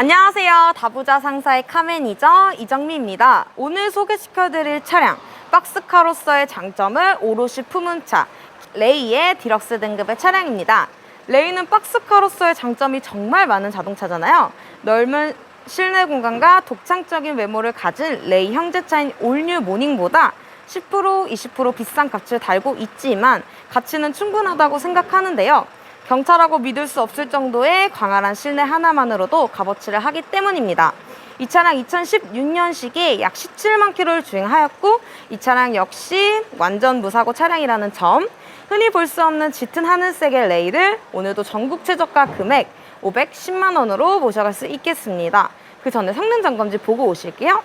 안녕하세요. 다부자 상사의 카매니저 이정미입니다. 오늘 소개시켜드릴 차량 박스카로서의 장점을 오롯이 품은 차 레이의 디럭스 등급의 차량입니다. 레이는 박스카로서의 장점이 정말 많은 자동차잖아요. 넓은 실내 공간과 독창적인 외모를 가진 레이 형제차인 올뉴 모닝보다 10% 20% 비싼 값을 달고 있지만 가치는 충분하다고 생각하는데요. 경차라고 믿을 수 없을 정도의 광활한 실내 하나만으로도 값어치를 하기 때문입니다. 이 차량 2016년식에 약 17만 킬로를 주행하였고 이 차량 역시 완전 무사고 차량이라는 점 흔히 볼 수 없는 짙은 하늘색의 레이를 오늘도 전국 최저가 금액 510만 원으로 모셔갈 수 있겠습니다. 그 전에 성능 점검지 보고 오실게요.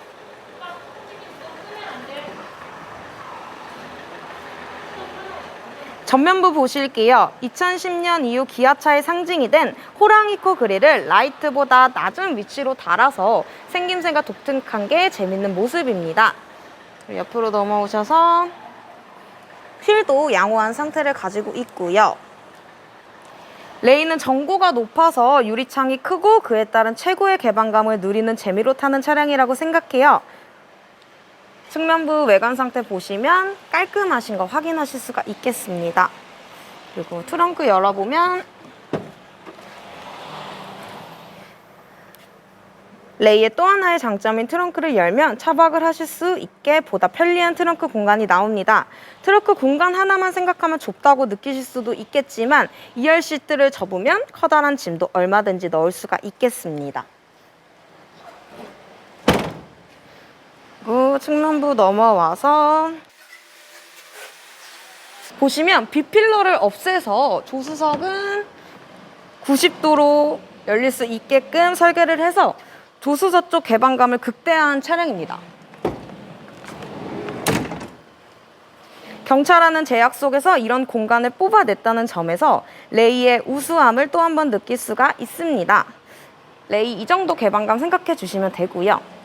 전면부 보실게요. 2010년 이후 기아차의 상징이 된 호랑이코 그릴을 라이트보다 낮은 위치로 달아서 생김새가 독특한 게 재밌는 모습입니다. 옆으로 넘어오셔서 휠도 양호한 상태를 가지고 있고요. 레이는 전고가 높아서 유리창이 크고 그에 따른 최고의 개방감을 누리는 재미로 타는 차량이라고 생각해요. 측면부 외관 상태 보시면 깔끔하신 거 확인하실 수가 있겠습니다. 그리고 트렁크 열어보면 레이의 또 하나의 장점인 트렁크를 열면 차박을 하실 수 있게 보다 편리한 트렁크 공간이 나옵니다. 트렁크 공간 하나만 생각하면 좁다고 느끼실 수도 있겠지만 2열 시트를 접으면 커다란 짐도 얼마든지 넣을 수가 있겠습니다. 그리고 측면부 넘어와서 보시면 비필러를 없애서 조수석은 90도로 열릴 수 있게끔 설계를 해서 조수석 쪽 개방감을 극대화한 차량입니다. 경차라는 제약 속에서 이런 공간을 뽑아냈다는 점에서 레이의 우수함을 또 한 번 느낄 수가 있습니다. 레이 이 정도 개방감 생각해 주시면 되고요.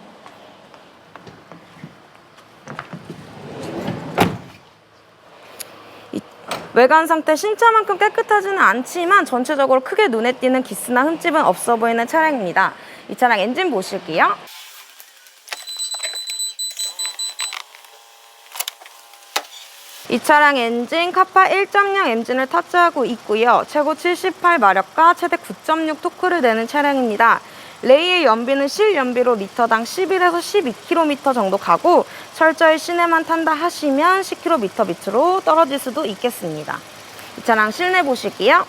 외관 상태 신차만큼 깨끗하지는 않지만 전체적으로 크게 눈에 띄는 기스나 흠집은 없어 보이는 차량입니다. 이 차량 엔진 보실게요. 이 차량 엔진 카파 1.0 엔진을 탑재하고 있고요. 최고 78마력과 최대 9.6 토크를 내는 차량입니다. 레이의 연비는 실연비로 리터당 11에서 12km 정도 가고 철저히 시내만 탄다 하시면 10km 밑으로 떨어질 수도 있겠습니다. 이 차량 실내 보실게요.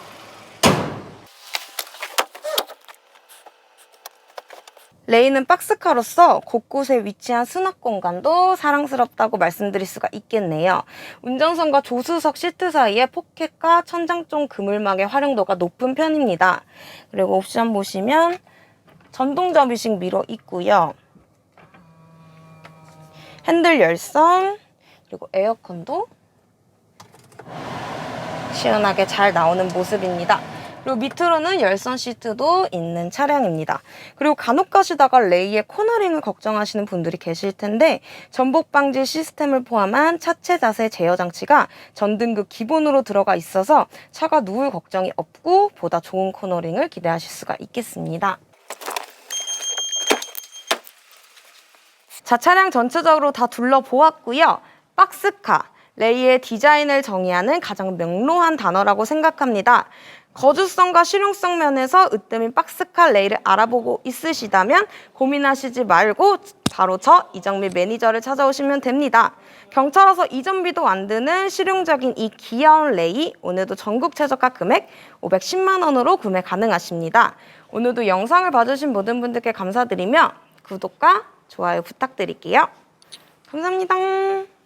레이는 박스카로서 곳곳에 위치한 수납 공간도 사랑스럽다고 말씀드릴 수가 있겠네요. 운전석과 조수석 시트 사이에 포켓과 천장 쪽 그물막의 활용도가 높은 편입니다. 그리고 옵션 보시면 전동 접이식 미러 있고요. 핸들 열선 그리고 에어컨도 시원하게 잘 나오는 모습입니다. 그리고 밑으로는 열선 시트도 있는 차량입니다. 그리고 간혹 가시다가 레이의 코너링을 걱정하시는 분들이 계실 텐데 전복 방지 시스템을 포함한 차체 자세 제어 장치가 전등급 기본으로 들어가 있어서 차가 누울 걱정이 없고 보다 좋은 코너링을 기대하실 수가 있겠습니다. 자, 차량 전체적으로 다 둘러보았고요. 박스카, 레이의 디자인을 정의하는 가장 명료한 단어라고 생각합니다. 거주성과 실용성 면에서 으뜸인 박스카 레이를 알아보고 있으시다면 고민하시지 말고 바로 저 이정미 매니저를 찾아오시면 됩니다. 경차라서 이전비도 안 드는 실용적인 이 귀여운 레이 오늘도 전국 최저가 금액 510만 원으로 구매 가능하십니다. 오늘도 영상을 봐주신 모든 분들께 감사드리며 구독과 좋아요 부탁드릴게요. 감사합니다.